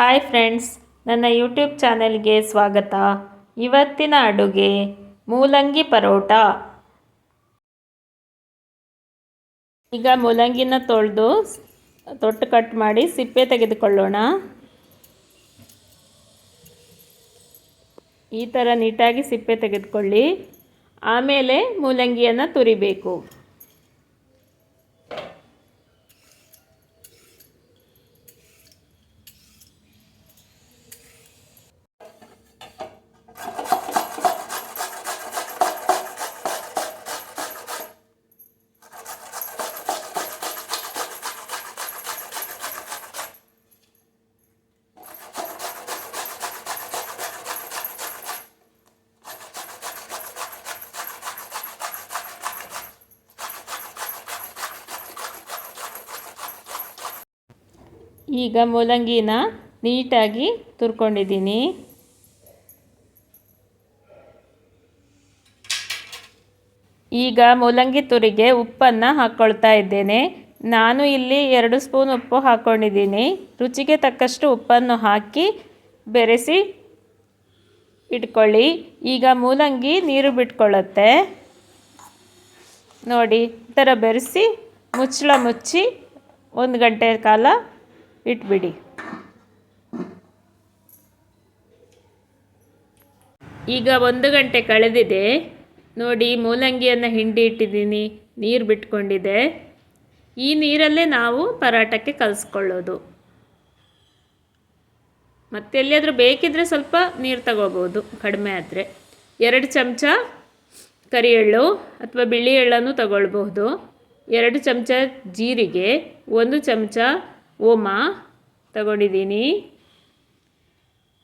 Hi friends, ನನ್ನ YouTube ಚಾನೆಲ್ಗೆ ಸ್ವಾಗತ. ಇವತ್ತಿನ ಅಡುಗೆ ಮೂಲಂಗಿ ಪರೋಟ. ಈಗ ಮೂಲಂಗಿನ ತೊಳೆದು ತೊಟ್ಟು ಕಟ್ ಮಾಡಿ ಸಿಪ್ಪೆ ತೆಗೆದುಕೊಳ್ಳೋಣ. ಈ ಥರ ನೀಟಾಗಿ ಸಿಪ್ಪೆ ತೆಗೆದುಕೊಳ್ಳಿ. ಆಮೇಲೆ ಮೂಲಂಗಿಯನ್ನು ತುರಿಬೇಕು. ಈಗ ಮೂಲಂಗಿನ ನೀಟಾಗಿ ತುರ್ಕೊಂಡಿದ್ದೀನಿ. ಈಗ ಮೂಲಂಗಿ ತುರಿಗೆ ಉಪ್ಪನ್ನು ಹಾಕ್ಕೊಳ್ತಾ ಇದ್ದೇನೆ. ನಾನು ಇಲ್ಲಿ ಎರಡು ಸ್ಪೂನ್ ಉಪ್ಪು ಹಾಕ್ಕೊಂಡಿದ್ದೀನಿ ರುಚಿಗೆ ತಕ್ಕಷ್ಟು ಉಪ್ಪನ್ನು ಹಾಕಿ ಬೆರೆಸಿ ಇಟ್ಕೊಳ್ಳಿ. ಈಗ ಮೂಲಂಗಿ ನೀರು ಬಿಟ್ಕೊಳ್ಳುತ್ತೆ. ನೋಡಿ, ಈ ಥರ ಬೆರೆಸಿ ಮುಚ್ಚಳ ಮುಚ್ಚಿ ಒಂದು ಗಂಟೆ ಕಾಲ ಇಟ್ಬಿಡಿ. ಈಗ ಒಂದು ಗಂಟೆ ಕಳೆದಿದೆ. ನೋಡಿ, ಮೂಲಂಗಿಯನ್ನು ಹಿಂಡಿ ಇಟ್ಟಿದ್ದೀನಿ. ನೀರು ಬಿಟ್ಕೊಂಡಿದೆ. ಈ ನೀರಲ್ಲೇ ನಾವು ಪರಾಟಕ್ಕೆ ಕಲಿಸ್ಕೊಳ್ಳೋದು. ಮತ್ತೆ ಎಲ್ಲಿಯಾದರೂ ಬೇಕಿದ್ರೆ ಸ್ವಲ್ಪ ನೀರು ತಗೋಬೋದು, ಕಡಿಮೆ ಆದರೆ. ಎರಡು ಚಮಚ ಕರಿ ಎಳ್ಳು ಅಥವಾ ಬಿಳಿ ಎಳ್ಳನ್ನು ತಗೊಳ್ಬಹುದು. ಎರಡು ಚಮಚ ಜೀರಿಗೆ, ಒಂದು ಚಮಚ ಓಮ ತಗೊಂಡಿದ್ದೀನಿ.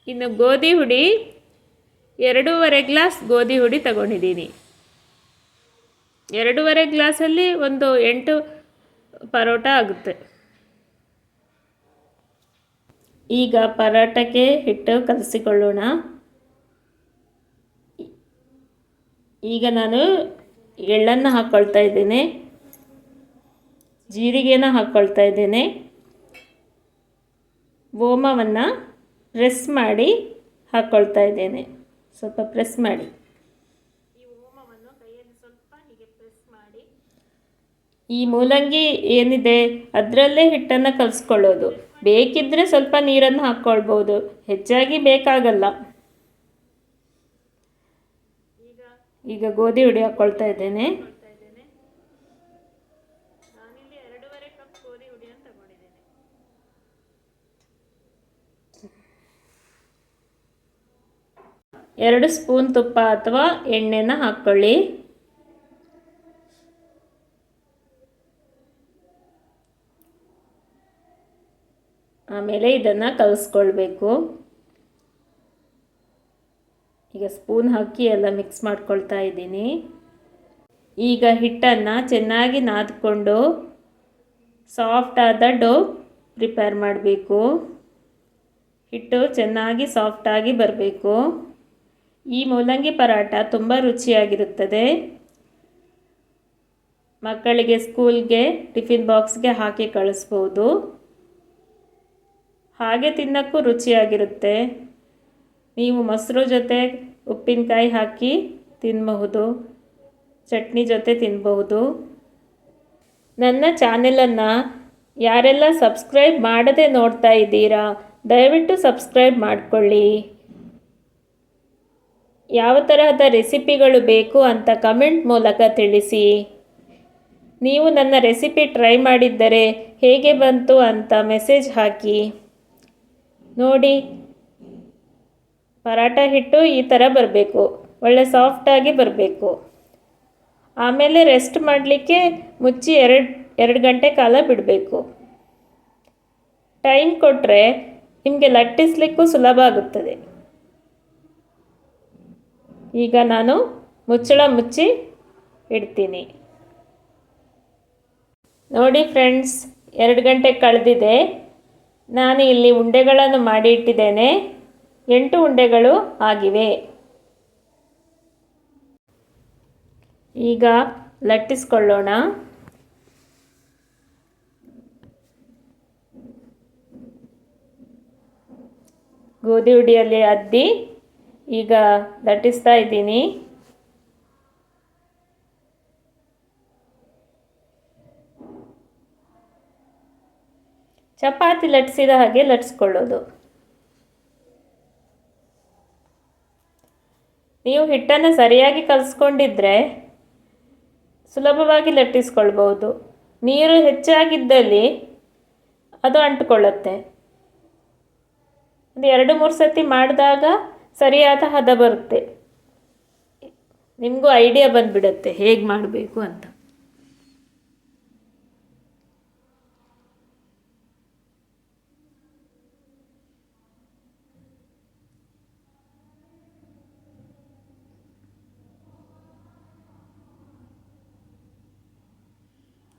ಇನ್ನು ಗೋಧಿ ಹುಡಿ, ಎರಡೂವರೆ ಗ್ಲಾಸ್ ಗೋಧಿ ಹುಡಿ ತಗೊಂಡಿದ್ದೀನಿ. ಎರಡೂವರೆ ಗ್ಲಾಸಲ್ಲಿ ಒಂದು ಎಂಟು ಪರೋಟ ಆಗುತ್ತೆ. ಈಗ ಪರೋಟಕ್ಕೆ ಹಿಟ್ಟು ಕಲಸಿಕೊಳ್ಳೋಣ. ಈಗ ನಾನು ಎಳ್ಳನ್ನು ಹಾಕ್ಕೊಳ್ತಾ ಇದ್ದೇನೆ. ಜೀರಿಗೆನ ಹಾಕ್ಕೊಳ್ತಾ ಇದ್ದೇನೆ. ಓಮವನ್ನು ಪ್ರೆಸ್ ಮಾಡಿ ಹಾಕ್ಕೊಳ್ತಾ ಇದ್ದೇನೆ. ಸ್ವಲ್ಪ ಪ್ರೆಸ್ ಮಾಡಿ. ಈ ಓಮವನ್ನು ಕೈಯಲ್ಲಿ ಸ್ವಲ್ಪ ಹೀಗೆ ಪ್ರೆಸ್ ಮಾಡಿ. ಈ ಮೂಲಂಗಿ ಏನಿದೆ? ಅದರಲ್ಲೇ ಹಿಟ್ಟನ್ನು ಕಲಿಸ್ಕೊಳ್ಳೋದು. ಬೇಕಿದ್ದರೆ ಸ್ವಲ್ಪ ನೀರನ್ನು ಹಾಕ್ಕೊಳ್ಬೋದು ಹೆಚ್ಚಾಗಿ ಬೇಕಾಗಲ್ಲ. ಈಗ ಗೋಧಿ ಹುಡಿ ಹಾಕ್ಕೊಳ್ತಾ ಇದ್ದೇನೆ ನಾನಿಲ್ಲಿ ಎರಡೂವರೆ ಕಪ್ ಗೋಧಿ ಹುಡಿಯನ್ನು ತಗೊಂಡಿದ್ದೇನೆ ಎರಡು ಸ್ಪೂನ್ ತುಪ್ಪ ಅಥವಾ ಎಣ್ಣೆನ ಹಾಕ್ಕೊಳ್ಳಿ ಆಮೇಲೆ ಇದನ್ನು ಕಲಿಸ್ಕೊಳ್ಬೇಕು. ಈಗ ಸ್ಪೂನ್ ಹಾಕಿ ಎಲ್ಲ ಮಿಕ್ಸ್ ಮಾಡ್ಕೊಳ್ತಾ ಇದ್ದೀನಿ. ಈಗ ಹಿಟ್ಟನ್ನು ಚೆನ್ನಾಗಿ ನಾದ್ಕೊಂಡು ಆದ ಡೋ ಪ್ರಿಪೇರ್ ಮಾಡಬೇಕು. ಹಿಟ್ಟು ಚೆನ್ನಾಗಿ ಸಾಫ್ಟಾಗಿ ಬರಬೇಕು. ಈ ಮೂಲಂಗಿ ಪರಾಟ ತುಂಬ ರುಚಿಯಾಗಿರುತ್ತದೆ. ಮಕ್ಕಳಿಗೆ ಸ್ಕೂಲ್ಗೆ ಟಿಫಿನ್ ಬಾಕ್ಸ್ಗೆ ಹಾಕಿ ಕಳಿಸ್ಬೋದು. ಹಾಗೆ ತಿನ್ನೋಕ್ಕೂ ರುಚಿಯಾಗಿರುತ್ತೆ. ನೀವು ಮೊಸರು ಜೊತೆ ಉಪ್ಪಿನಕಾಯಿ ಹಾಕಿ ತಿನ್ನಬಹುದು ಚಟ್ನಿ ಜೊತೆ ತಿನ್ನಬಹುದು ನನ್ನ ಚಾನೆಲನ್ನು ಯಾರೆಲ್ಲ ಸಬ್ಸ್ಕ್ರೈಬ್ ಮಾಡದೆ ನೋಡ್ತಾ ಇದ್ದೀರಾ, ದಯವಿಟ್ಟು ಸಬ್ಸ್ಕ್ರೈಬ್ ಮಾಡಿಕೊಳ್ಳಿ. ಯಾವ ತರಹದ ರೆಸಿಪಿಗಳು ಬೇಕು ಅಂತ ಕಮೆಂಟ್ ಮೂಲಕ ತಿಳಿಸಿ. ನೀವು ನನ್ನ ರೆಸಿಪಿ ಟ್ರೈ ಮಾಡಿದ್ದರೆ ಹೇಗೆ ಬಂತು ಅಂತ ಮೆಸೇಜ್ ಹಾಕಿ. ನೋಡಿ ಪರಾಟ ಹಿಟ್ಟು ಈ ಥರ ಬರಬೇಕು. ಒಳ್ಳೆ ಸಾಫ್ಟಾಗಿ ಬರಬೇಕು. ಆಮೇಲೆ ರೆಸ್ಟ್ ಮಾಡಲಿಕ್ಕೆ ಮುಚ್ಚಿ ಎರಡು ಎರಡು ಗಂಟೆ ಕಾಲ ಬಿಡಬೇಕು. ಟೈಮ್ ಕೊಟ್ಟರೆ ನಿಮಗೆ ಲಟ್ಟಿಸ್ಲಿಕ್ಕೂ ಸುಲಭ ಆಗುತ್ತದೆ. ಈಗ ನಾನು ಮುಚ್ಚಳ ಮುಚ್ಚಿ ಇಡ್ತೀನಿ. ನೋಡಿ ಫ್ರೆಂಡ್ಸ್, ಎರಡು ಗಂಟೆ ಕಳೆದಿದೆ. ನಾನು ಇಲ್ಲಿ ಉಂಡೆಗಳನ್ನು ಮಾಡಿ ಇಟ್ಟಿದ್ದೇನೆ. ಎಂಟು ಉಂಡೆಗಳು ಆಗಿವೆ. ಈಗ ಲಟ್ಟಿಸ್ಕೊಳ್ಳೋಣ. ಗೋಧಿ ಹುಡಿಯಲ್ಲಿ ಅದ್ದಿ ಈಗ ಲಟ್ಟಿಸ್ತಾ ಇದ್ದೀನಿ. ಚಪಾತಿ ಲಟ್ಟಿಸಿದ ಹಾಗೆ ಲಟ್ಸ್ಕೊಳ್ಳೋದು. ನೀವು ಹಿಟ್ಟನ್ನು ಸರಿಯಾಗಿ ಕಲಿಸ್ಕೊಂಡಿದ್ರೆ ಸುಲಭವಾಗಿ ಲಟ್ಟಿಸ್ಕೊಳ್ಬೋದು ನೀರು ಹೆಚ್ಚಾಗಿದ್ದಲ್ಲಿ ಅದು ಅಂಟ್ಕೊಳ್ಳುತ್ತೆ. ಒಂದು ಎರಡು ಮೂರು ಸತಿ ಮಾಡಿದಾಗ ಸರಿಯಾದ ಹದ ಬರುತ್ತೆ. ನಿಮಗೂ ಐಡಿಯಾ ಬಂದುಬಿಡತ್ತೆ ಹೇಗೆ ಮಾಡಬೇಕು ಅಂತ.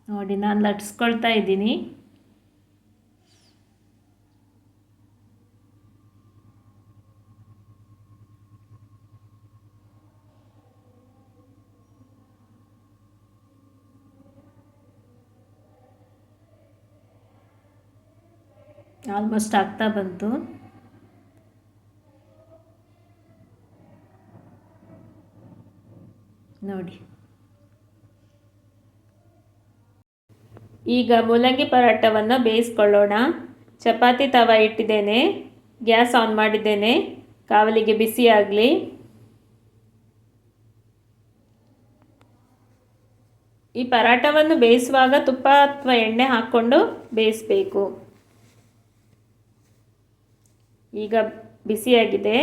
ನೋಡಿ ನಾನು ಲಟ್ಸ್ಕೊಳ್ತಾ ಇದ್ದೀನಿ. ಆಲ್ಮೋಸ್ಟ್ ಆಗ್ತಾ ಬಂತು. ನೋಡಿ. ಈಗ ಮೂಲಂಗಿ ಪರೋಟವನ್ನು ಬೇಯಿಸ್ಕೊಳ್ಳೋಣ. ಚಪಾತಿ ತವ ಇಟ್ಟಿದ್ದೇನೆ. ಗ್ಯಾಸ್ ಆನ್ ಮಾಡಿದ್ದೇನೆ. ಕಾವಲಿಗೆ ಬಿಸಿ ಆಗಲಿ. ಈ ಪರಾಟವನ್ನು ಬೇಯಿಸುವಾಗ ತುಪ್ಪ ಅಥವಾ ಎಣ್ಣೆ ಹಾಕ್ಕೊಂಡು ಬೇಯಿಸಬೇಕು. ಈಗ ಬಿಸಿಯಾಗಿದೆ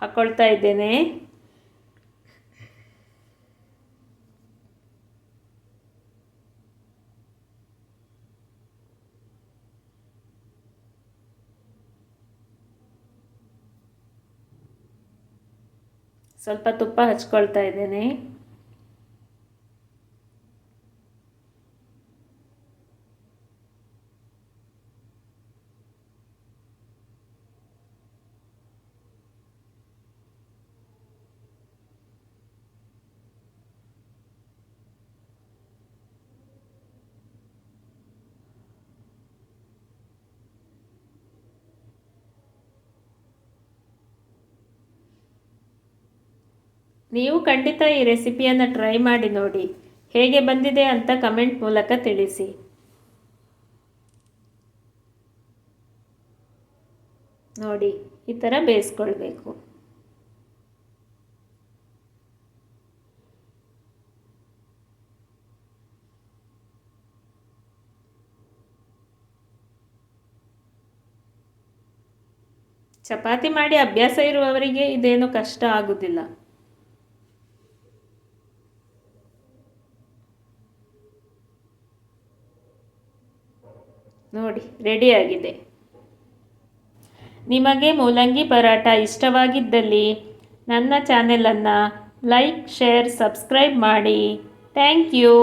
ಹಾಕ್ಕೊಳ್ತಾ ಇದ್ದೇನೆ. ಸ್ವಲ್ಪ ತುಪ್ಪ ಹಚ್ಕೊಳ್ತಾ ಇದ್ದೇನೆ. ನೀವು ಖಂಡಿತ ಈ ರೆಸಿಪಿಯನ್ನು ಟ್ರೈ ಮಾಡಿ ನೋಡಿ. ಹೇಗೆ ಬಂದಿದೆ ಅಂತ ಕಮೆಂಟ್ ಮೂಲಕ ತಿಳಿಸಿ. ನೋಡಿ, ಈ ಥರ ಬೇಯಿಸ್ಕೊಳ್ಬೇಕು. ಚಪಾತಿ ಮಾಡಿ ಅಭ್ಯಾಸ ಇರುವವರಿಗೆ ಇದೇನು ಕಷ್ಟ ಆಗುವುದಿಲ್ಲ ನೋಡಿ ರೆಡಿಯಾಗಿದೆ ನಿಮಗೆ ಮೂಲಂಗಿ ಪರಾಟ ಇಷ್ಟವಾಗಿದ್ದಲ್ಲಿ ನನ್ನ ಚಾನೆಲನ್ನು ಲೈಕ್ ಶೇರ್ ಸಬ್ಸ್ಕ್ರೈಬ್ ಮಾಡಿ. Thank you.